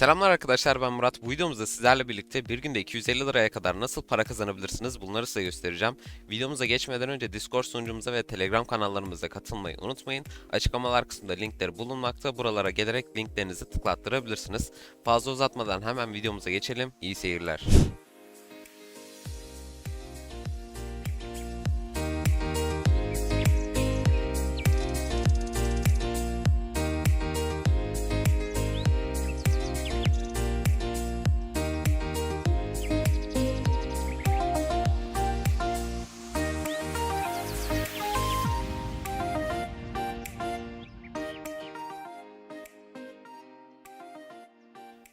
Selamlar arkadaşlar ben Murat. Bu videomuzda sizlerle birlikte bir günde 250 liraya kadar nasıl para kazanabilirsiniz bunları size göstereceğim. Videomuza geçmeden önce Discord sunucumuza ve Telegram kanallarımıza katılmayı unutmayın. Açıklamalar kısmında linkleri bulunmakta. Buralara gelerek linklerinizi tıklattırabilirsiniz. Fazla uzatmadan hemen videomuza geçelim. İyi seyirler.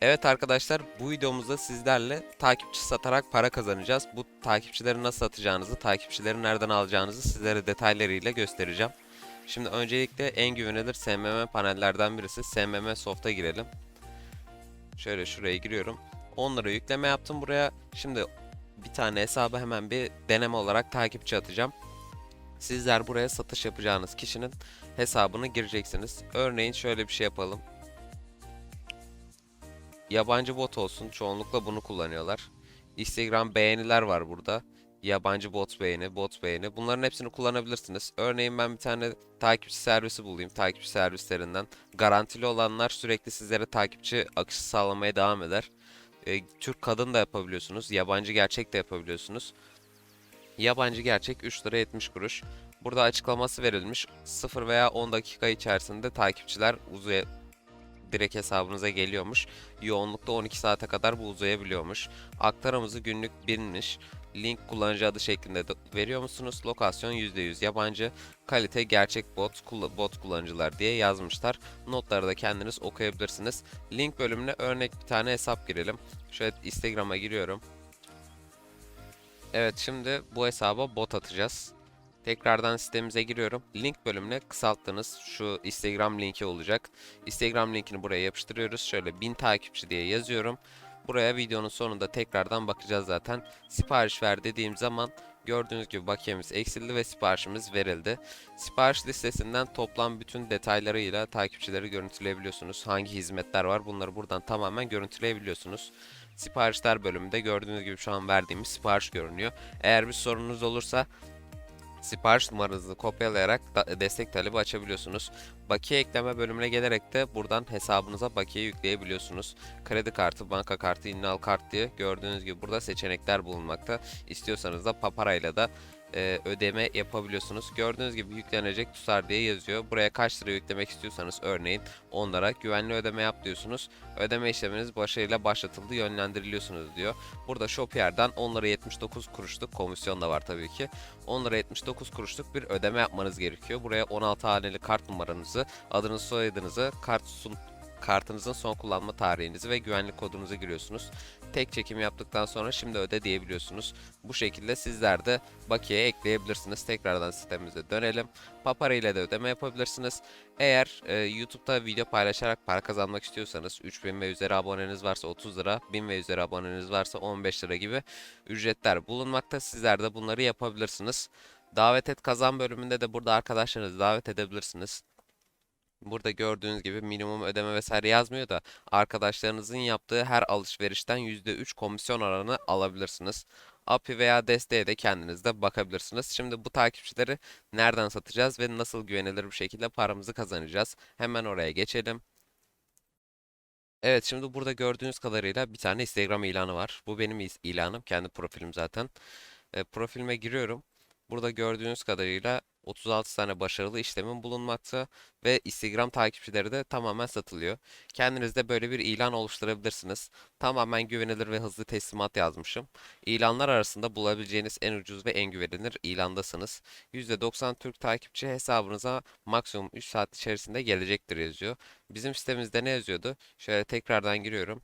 Evet arkadaşlar bu videomuzda sizlerle takipçi satarak para kazanacağız. Bu takipçileri nasıl satacağınızı, takipçileri nereden alacağınızı sizlere detaylarıyla göstereceğim. Şimdi öncelikle en güvenilir SMM panellerden birisi SMM Soft'a girelim. Şöyle şuraya giriyorum. Onları yükleme yaptım buraya. Şimdi bir tane hesabı hemen bir deneme olarak takipçi atacağım. Sizler buraya satış yapacağınız kişinin hesabını gireceksiniz. Örneğin şöyle bir şey yapalım. Yabancı bot olsun. Çoğunlukla bunu kullanıyorlar. Instagram beğeniler var burada. Yabancı bot beğeni, bot beğeni. Bunların hepsini kullanabilirsiniz. Örneğin ben bir tane takipçi servisi bulayım. Takipçi servislerinden. Garantili olanlar sürekli sizlere takipçi akışı sağlamaya devam eder. E, Türk kadın da yapabiliyorsunuz. Yabancı gerçek de yapabiliyorsunuz. Yabancı gerçek 3 lira 70 kuruş. Burada açıklaması verilmiş. 0 veya 10 dakika içerisinde takipçiler direkt hesabınıza geliyormuş. Yoğunlukta 12 saate kadar bu uzayabiliyormuş. Aktarımızı günlük binmiş. Link kullanıcı adı şeklinde de veriyor musunuz? Lokasyon %100 yabancı. Kalite gerçek bot, bot kullanıcılar diye yazmışlar. Notları da kendiniz okuyabilirsiniz. Link bölümüne örnek bir tane hesap girelim. Şöyle Instagram'a giriyorum. Evet şimdi bu hesaba bot atacağız. Tekrardan sitemize giriyorum. Link bölümüne kısalttığınız şu Instagram linki olacak. Instagram linkini buraya yapıştırıyoruz. Şöyle 1000 takipçi diye yazıyorum. Buraya videonun sonunda tekrardan bakacağız zaten. Sipariş ver dediğim zaman gördüğünüz gibi bakiyemiz eksildi ve siparişimiz verildi. Sipariş listesinden toplam bütün detaylarıyla takipçileri görüntüleyebiliyorsunuz. Hangi hizmetler var bunları buradan tamamen görüntüleyebiliyorsunuz. Siparişler bölümünde gördüğünüz gibi şu an verdiğimiz sipariş görünüyor. Eğer bir sorunuz olursa sipariş numaranızı kopyalayarak destek talebi açabiliyorsunuz. Bakiye ekleme bölümüne gelerek de buradan hesabınıza bakiye yükleyebiliyorsunuz. Kredi kartı, banka kartı, innal kart diye gördüğünüz gibi burada seçenekler bulunmakta. İstiyorsanız da paparayla da e, ödeme yapabiliyorsunuz. Gördüğünüz gibi yüklenecek tutar diye yazıyor. Buraya kaç lira yüklemek istiyorsanız örneğin onlara güvenli ödeme yap diyorsunuz. Ödeme işleminiz başarıyla başlatıldı yönlendiriliyorsunuz diyor. Burada Shopier'den 10 lira 79 kuruşluk komisyon da var tabii ki. 10 lira 79 kuruşluk bir ödeme yapmanız gerekiyor. Buraya 16 haneli kart numaranızı, adınızı, soyadınızı, kart sun kartınızın son kullanma tarihinizi ve güvenlik kodunuzu giriyorsunuz. Tek çekim yaptıktan sonra şimdi öde diyebiliyorsunuz. Bu şekilde sizler de bakiye ekleyebilirsiniz. Tekrardan sitemize dönelim. Papara ile de ödeme yapabilirsiniz. Eğer e, YouTube'da video paylaşarak para kazanmak istiyorsanız 3000 ve üzeri aboneniz varsa 30 lira, 1000 ve üzeri aboneniz varsa 15 lira gibi ücretler bulunmakta. Sizler de bunları yapabilirsiniz. Davet et kazan bölümünde de burada arkadaşlarınızı davet edebilirsiniz. Burada gördüğünüz gibi minimum ödeme vesaire yazmıyor da arkadaşlarınızın yaptığı her alışverişten %3 komisyon oranı alabilirsiniz. API veya desteğe de kendiniz de bakabilirsiniz. Şimdi bu takipçileri nereden satacağız ve nasıl güvenilir bir şekilde paramızı kazanacağız? Hemen oraya geçelim. Evet şimdi burada gördüğünüz kadarıyla bir tane Instagram ilanı var. Bu benim ilanım. Kendi profilim zaten. E, profilime giriyorum. Burada gördüğünüz kadarıyla 36 tane başarılı işlemin bulunmakta ve Instagram takipçileri de tamamen satılıyor. Kendiniz de böyle bir ilan oluşturabilirsiniz. Tamamen güvenilir ve hızlı teslimat yazmışım. İlanlar arasında bulabileceğiniz en ucuz ve en güvenilir ilandasınız. %90 Türk takipçi hesabınıza maksimum 3 saat içerisinde gelecektir yazıyor. Bizim sitemizde ne yazıyordu? Şöyle tekrardan giriyorum.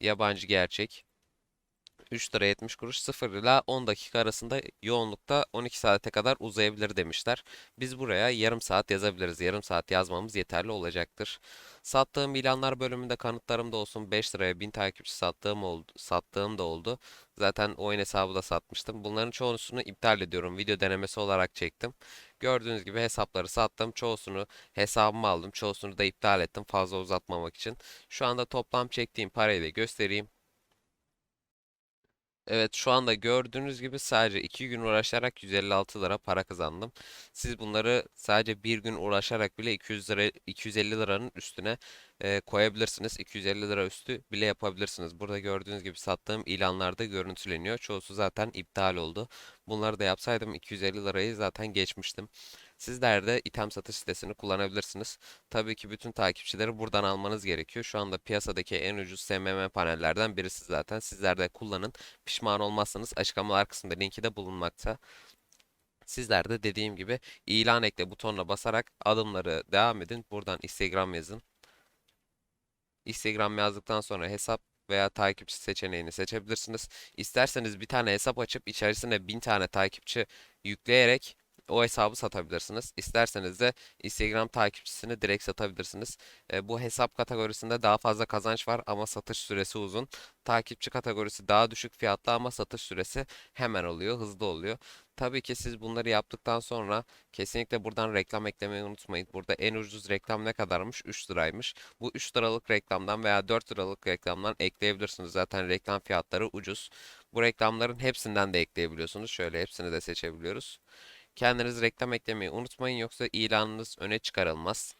Yabancı gerçek. 3 lira 70 kuruş 0 ila 10 dakika arasında yoğunlukta 12 saate kadar uzayabilir demişler. Biz buraya yarım saat yazabiliriz. Yarım saat yazmamız yeterli olacaktır. Sattığım ilanlar bölümünde kanıtlarım da olsun 5 liraya 1000 takipçi sattığım oldu, sattığım da oldu. Zaten oyun hesabı da satmıştım. Bunların çoğusunu iptal ediyorum. Video denemesi olarak çektim. Gördüğünüz gibi hesapları sattım. Çoğusunu hesabıma aldım. Çoğusunu da iptal ettim fazla uzatmamak için. Şu anda toplam çektiğim parayı da göstereyim. Evet şu anda gördüğünüz gibi sadece 2 gün uğraşarak 156 lira para kazandım. Siz bunları sadece bir gün uğraşarak bile 200 lira 250 liranın üstüne e, koyabilirsiniz. 250 lira üstü bile yapabilirsiniz. Burada gördüğünüz gibi sattığım ilanlarda görüntüleniyor. Çoğusu zaten iptal oldu. Bunları da yapsaydım 250 lirayı zaten geçmiştim. Sizler de item satış sitesini kullanabilirsiniz. Tabii ki bütün takipçileri buradan almanız gerekiyor. Şu anda piyasadaki en ucuz SMM panellerden birisi zaten. Sizler de kullanın. Pişman olmazsanız açıklamalar kısmında linki de bulunmakta. Sizler de dediğim gibi ilan ekle butonuna basarak adımları devam edin. Buradan Instagram yazın. Instagram yazdıktan sonra hesap veya takipçi seçeneğini seçebilirsiniz. İsterseniz bir tane hesap açıp içerisine bin tane takipçi yükleyerek o hesabı satabilirsiniz. İsterseniz de Instagram takipçisini direkt satabilirsiniz. E, bu hesap kategorisinde daha fazla kazanç var ama satış süresi uzun. Takipçi kategorisi daha düşük fiyatlı ama satış süresi hemen oluyor, hızlı oluyor. Tabii ki siz bunları yaptıktan sonra kesinlikle buradan reklam eklemeyi unutmayın. Burada en ucuz reklam ne kadarmış? 3 liraymış. Bu 3 liralık reklamdan veya 4 liralık reklamdan ekleyebilirsiniz. Zaten reklam fiyatları ucuz. Bu reklamların hepsinden de ekleyebiliyorsunuz. Şöyle hepsini de seçebiliyoruz. Kendiniz reklam eklemeyi unutmayın yoksa ilanınız öne çıkarılmaz.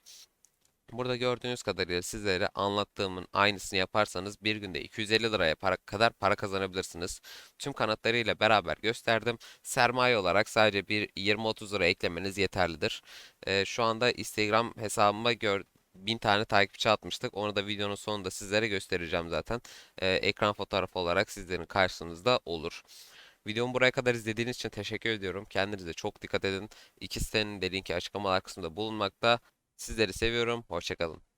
Burada gördüğünüz kadarıyla sizlere anlattığımın aynısını yaparsanız bir günde 250 liraya para, kadar para kazanabilirsiniz. Tüm kanıtlarıyla beraber gösterdim. Sermaye olarak sadece bir 20-30 lira eklemeniz yeterlidir. Ee, şu anda Instagram hesabıma gör, 1000 tane takipçi atmıştık. Onu da videonun sonunda sizlere göstereceğim zaten. Ee, ekran fotoğrafı olarak sizlerin karşınızda olur. Videomu buraya kadar izlediğiniz için teşekkür ediyorum. Kendinize çok dikkat edin. İki sitenin de linki açıklamalar kısmında bulunmakta. Sizleri seviyorum. Hoşçakalın.